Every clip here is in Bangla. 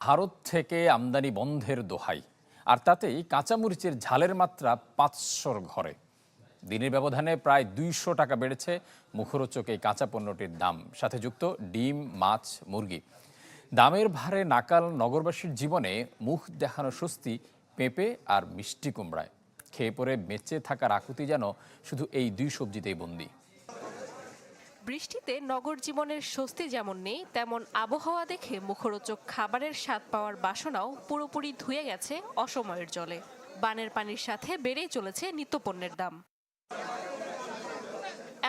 ভারত থেকে আমদানি বন্ধের দোহাই, আর তাতেই কাঁচামরিচের ঝালের মাত্রা পাঁচশোর ঘরে। দিনের ব্যবধানে প্রায় দুইশো টাকা বেড়েছে মুখরোচক এই কাঁচা পণ্যটির দাম, সাথে যুক্ত ডিম, মাছ, মুরগি। দামের ভারে নাকাল নগরবাসীর জীবনে মুখ দেখানো স্বস্তি, পেঁপে আর মিষ্টি কুমড়ায়। খেয়ে পরে বেঁচে থাকার আকুতি যেন শুধু এই দুই সবজিতেই বন্দী। বৃষ্টিতে নগর জীবনের স্বস্তি যেমন নেই, তেমন আবহাওয়া দেখে মুখরোচক খাবারের স্বাদ পাওয়ার বাসনাও পুরোপুরি ধুয়ে গেছে অসময়ের জলে। বানের পানির সাথে বেড়েই চলেছে নিত্যপণ্যের দাম।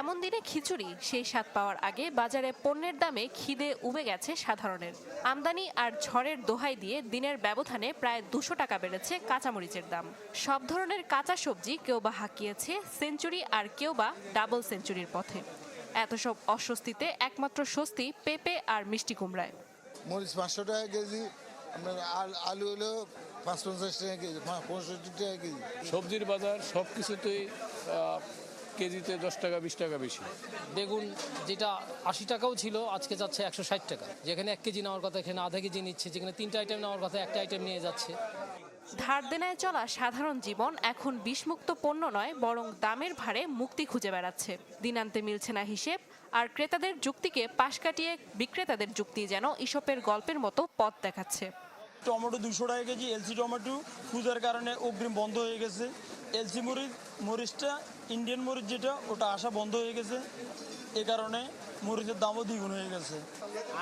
এমন দিনে খিচুড়ি, সেই স্বাদ পাওয়ার আগে বাজারে পণ্যের দামে খিদে উবে গেছে সাধারণের। আমদানি আর ঝড়ের দোহাই দিয়ে দিনের ব্যবধানে প্রায় দুশো টাকা বেড়েছে কাঁচামরিচের দাম। সব ধরনের কাঁচা সবজি কেউ বা হাঁকিয়েছে সেঞ্চুরি আর কেউ বা ডাবল সেঞ্চুরির পথে। এত সব অস্বস্তিতে একমাত্র স্বস্তি পেঁপে আর মিষ্টি কুমড়ায়। মরিচ পাঁচশো টাকা কেজি আপনার আল- আলু হলো পাঁচ পঞ্চাশ টাকা কেজি পঁয়ষট্টি টাকা কেজি। সবজির বাজার সব কিছুতেই কেজিতে দশ টাকা বিশ টাকা বেশি। বেগুন যেটা আশি টাকাও ছিল আজকে যাচ্ছে একশো ষাট টাকা। যেখানে এক কেজি নেওয়ার কথা এখানে আধা কেজি নিচ্ছে যেখানে তিনটা আইটেম নেওয়ার কথা একটা আইটেম নিয়ে যাচ্ছে। ধার দেনায় চলা সাধারণ জীবন এখন বিষমুক্ত পণ্য নয় বরং দামের ভারে মুক্তি খুঁজে বেড়াচ্ছে। দিনান্তে মিলছে না হিসেব আর ক্রেতাদের যুক্তিকে পাশ কাটিয়ে বিক্রেতাদের যুক্তি যেন ইসপের গল্পের মতো পথ দেখাচ্ছে। টমেটো দুশো টাকা কেজি এলসি টমেটো পূজার কারণে অগ্রিম বন্ধ হয়ে গেছে। এলসি মরিচ মরিচটা ইন্ডিয়ান মরিচ যেটা ওটা আসা বন্ধ হয়ে গেছে। এ কারণে মরিচের দামও দ্বিগুণ হয়ে গেছে।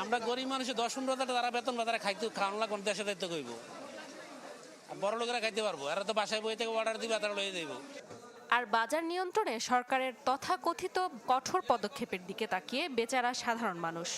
আমরা গরিব মানুষের দশ পনেরো হাজার টাকা তারা বেতন বা তারা খাইতে খাওয়ানো লাগবে না, দেশের দায়িত্ব করব বড় লোকেরা খাইতে পারব। এরা তো বাসায় বই থেকে অর্ডার দিবে, তারা লয়ে দেবো আর বাজার নিয়ন্ত্রণে সরকারের তথাকথিত কঠোর পদক্ষেপের দিকে তাকিয়ে বেচারা সাধারণ মানুষ।